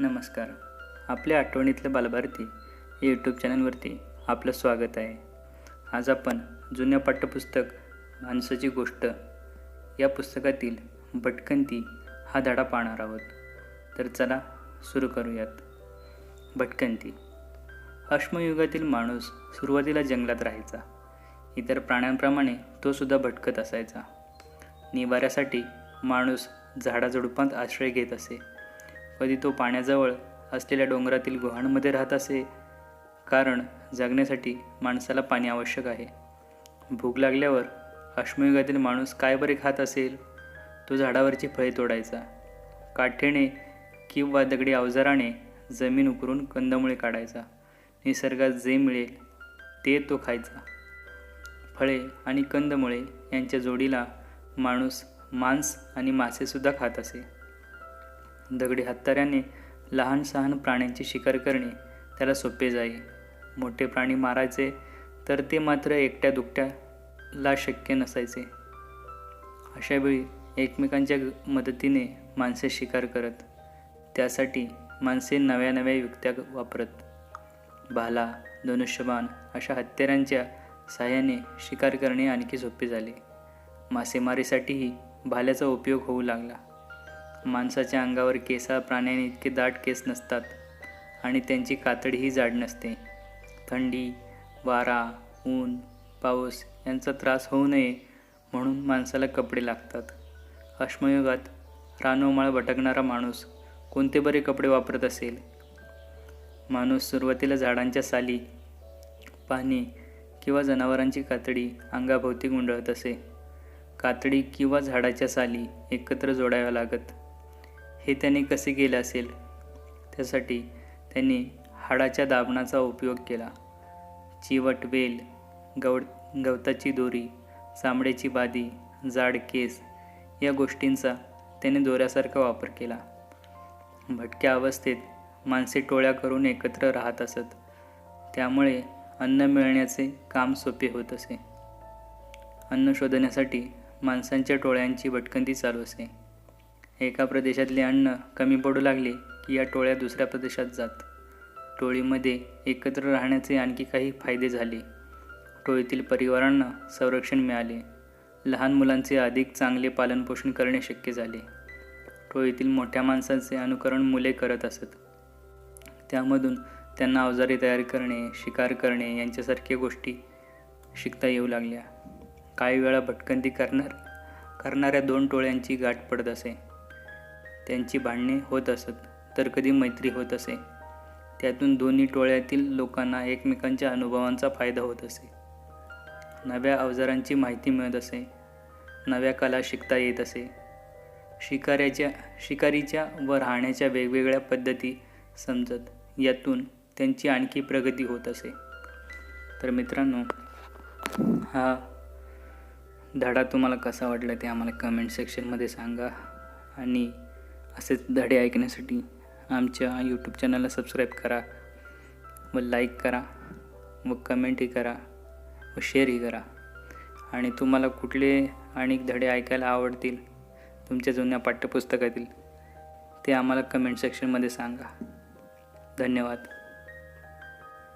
नमस्कार. आपल्या आठवणीतलं बालभारती या यूट्यूब चॅनलवरती आपलं स्वागत आहे. आज आपण जुन्या पाठ्यपुस्तक माणसाची गोष्ट या पुस्तकातील भटकंती हा धडा पाहणार आहोत. तर चला सुरू करूयात. भटकंती. अश्मयुगातील माणूस सुरुवातीला जंगलात राहायचा. इतर प्राण्यांप्रमाणे तो सुद्धा भटकत असायचा. निवाऱ्यासाठी माणूस झाडाझुडपांत आश्रय घेत असे. कधी तो पाण्याजवळ असलेल्या डोंगरातील गुहांमध्ये राहत असे कारण जगण्यासाठी माणसाला पाणी आवश्यक आहे. भूक लागल्यावर अश्मयुगातील माणूस काय बरे खात असेल? तो झाडावरची फळे तोडायचा. काठेने किंवा दगडी अवजाराने जमीन उकरून कंदमुळे काढायचा. निसर्गात जे मिळेल ते तो खायचा. फळे आणि कंदमुळे यांच्या जोडीला माणूस मांस आणि मासेसुद्धा खात असे. दगडी हत्याऱ्याने लहान सहान प्राण्यांची शिकार करणे त्याला सोपे जाई. मोठे प्राणी मारायचे तर ते मात्र एकट्या दुकट्याला शक्य नसायचे. अशावेळी एकमेकांच्या मदतीने माणसे शिकार करत त्यासाठी माणसे नव्या नव्या युक्त्या वापरत. भाला धनुष्यबाण अशा हत्यारांच्या साह्याने शिकार करणे आणखी सोपे झाले. मासेमारीसाठीही भाल्याचा उपयोग होऊ लागला. माणसाच्या अंगावर केसा प्राण्याने इतके दाट केस नसतात आणि त्यांची कातडीही जाड नसते. थंडी वारा ऊन पाऊस यांचा त्रास होऊ नये म्हणून माणसाला कपडे लागतात. अश्मयुगात रानोमाळ भटकणारा माणूस कोणते बरे कपडे वापरत असेल? माणूस सुरुवातीला झाडांच्या साली पाने किंवा जनावरांची कातडी अंगाभोवती गुंडळत असे. कातडी किंवा झाडाच्या साली एकत्र जोडाव्या लागत. हे त्याने कसे केले असेल? त्यासाठी त्यांनी हाडाच्या दाबणाचा उपयोग केला. चिवट वेल गव गवताची दोरी चामड्याची बादी जाड केस या गोष्टींचा त्याने दोऱ्यासारखा वापर केला. भटक्या अवस्थेत माणसे टोळ्या करून एकत्र राहत असत. त्यामुळे अन्न मिळण्याचे काम सोपे होत असे. अन्न शोधण्यासाठी माणसांच्या टोळ्यांची भटकंती चालू असे. एका प्रदेशातले अन्न कमी पडू लागले की या टोळ्या दुसऱ्या प्रदेशात जात. टोळीमध्ये एकत्र राहण्याचे आणखी काही फायदे झाले. टोळीतील परिवारांना संरक्षण मिळाले. लहान मुलांचे अधिक चांगले पालनपोषण करणे शक्य झाले. टोळीतील मोठ्या माणसांचे अनुकरण मुले करत असत. त्यामधून त्यांना अवजारे तयार करणे शिकार करणे यांच्यासारख्या गोष्टी शिकता येऊ लागल्या. काही वेळा भटकंती करणार करणाऱ्या दोन टोळ्यांची गाठ पडत असे. त्यांची भांडणे होत असत तर कधी मैत्री होत असे. त्यातून दोन्ही टोळ्यातील लोकांना एकमेकांच्या अनुभवांचा फायदा होत असे. नव्या अवजारांची माहिती मिळत असे. नव्या कला शिकता येत असे. शिकाऱ्याच्या शिकारीच्या व राहण्याच्या वेगवेगळ्या पद्धती समजत यातून त्यांची आणखी प्रगती होत असे. तर मित्रांनो हा धडा तुम्हाला कसा वाटला ते आम्हाला कमेंट सेक्शनमध्ये सांगा. आणि असेच धडे ऐकण्यासाठी आमच्या यूट्यूब चॅनलला सबस्क्राईब करा व लाईक करा व कमेंटही करा व शेअरही करा. आणि तुम्हाला कुठले अनेक धडे ऐकायला आवडतील तुमच्या जुन्या पाठ्यपुस्तकातील ते आम्हाला कमेंट सेक्शनमध्ये सांगा. धन्यवाद.